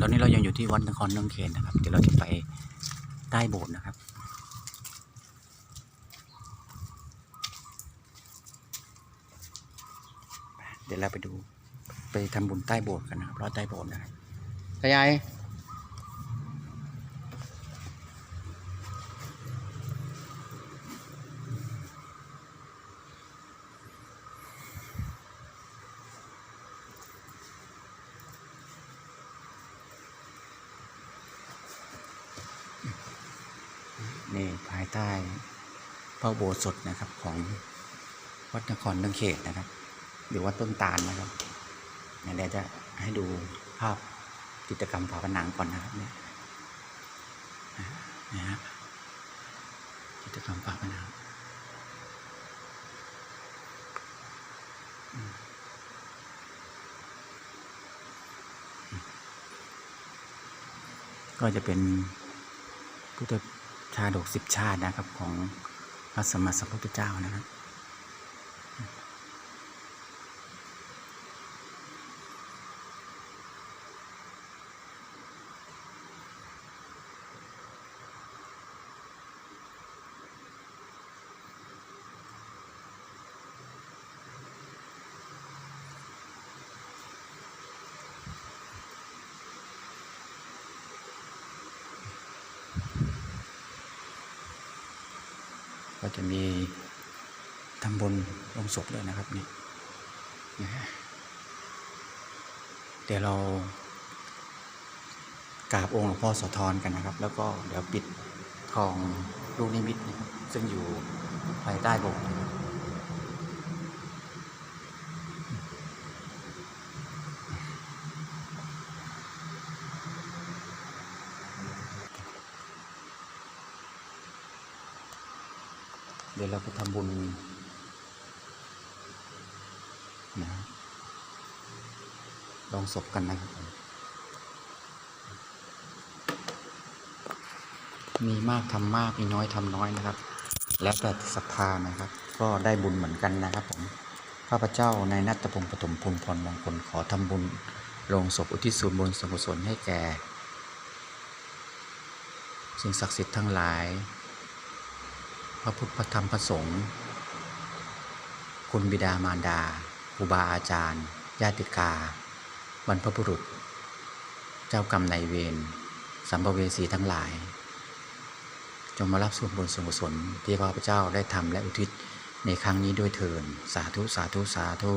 ตอนนี้เรายังอยู่ที่วัดนครนงเขนนะครับ เดี๋ยวเราจะไปใต้โบสถ์นะครับ เดี๋ยวเราไปดูไปทำบุญใต้โบสถ์กันนะครับรอดใต้โบสถ์นะครับยาย นี่ภายใต้พระโบสถนะครับของวัดนครนงเขตนะครับ หรือว่าต้นตาลนะครับเนี่เดี๋ยวจะให้ดูภาพกิจกรรมฝาผนังก่อนนะครับเนี่ยนะฮะกิจกรรมฝาผนังก็จะเป็นพุทธ ชาดกสิบชาตินะครับของพระสมมาสัมพุทธเจ้านะครับ ก็จะมีทำบุญลงศพเลยนะครับนี่นะฮะเดี๋ยวเรากราบองค์หลวงพ่อสะทอนกันนะครับ แล้วก็เดี๋ยวปิดทองลูกนิมิตนะครับซึ่งอยู่ภายใต้โบสถ์นะครับ เดี๋ยวเราไปทำบุญนะลองศพกันนะครับผมมีมากทำมาก มีน้อยทำน้อยนะครับ แล้วแต่ศรัทธานะครับ ก็ได้บุญเหมือนกันนะครับผมข้าพเจ้าในนัตตพงศ์ปฐมพลพรมงคลขอทำบุญลงศพอุทิศส่วนบุญส่วนกุศลให้แก่ สิ่งศักดิ์สิทธิ์ทั้งหลาย ระพุทธพระธรรมพระสงฆ์คุณบิดามารดาครูบาอาจารย์ ญาติกา บรรพบุรุษ เจ้ากรรมนายเวรสัมภเวสีทั้งหลาย จงมารับส่วนบุญส่วนกุศลที่ข้าพเจ้าได้ทำและอุทิศในครั้งนี้ด้วยเถินสาธุสาธุสาธุ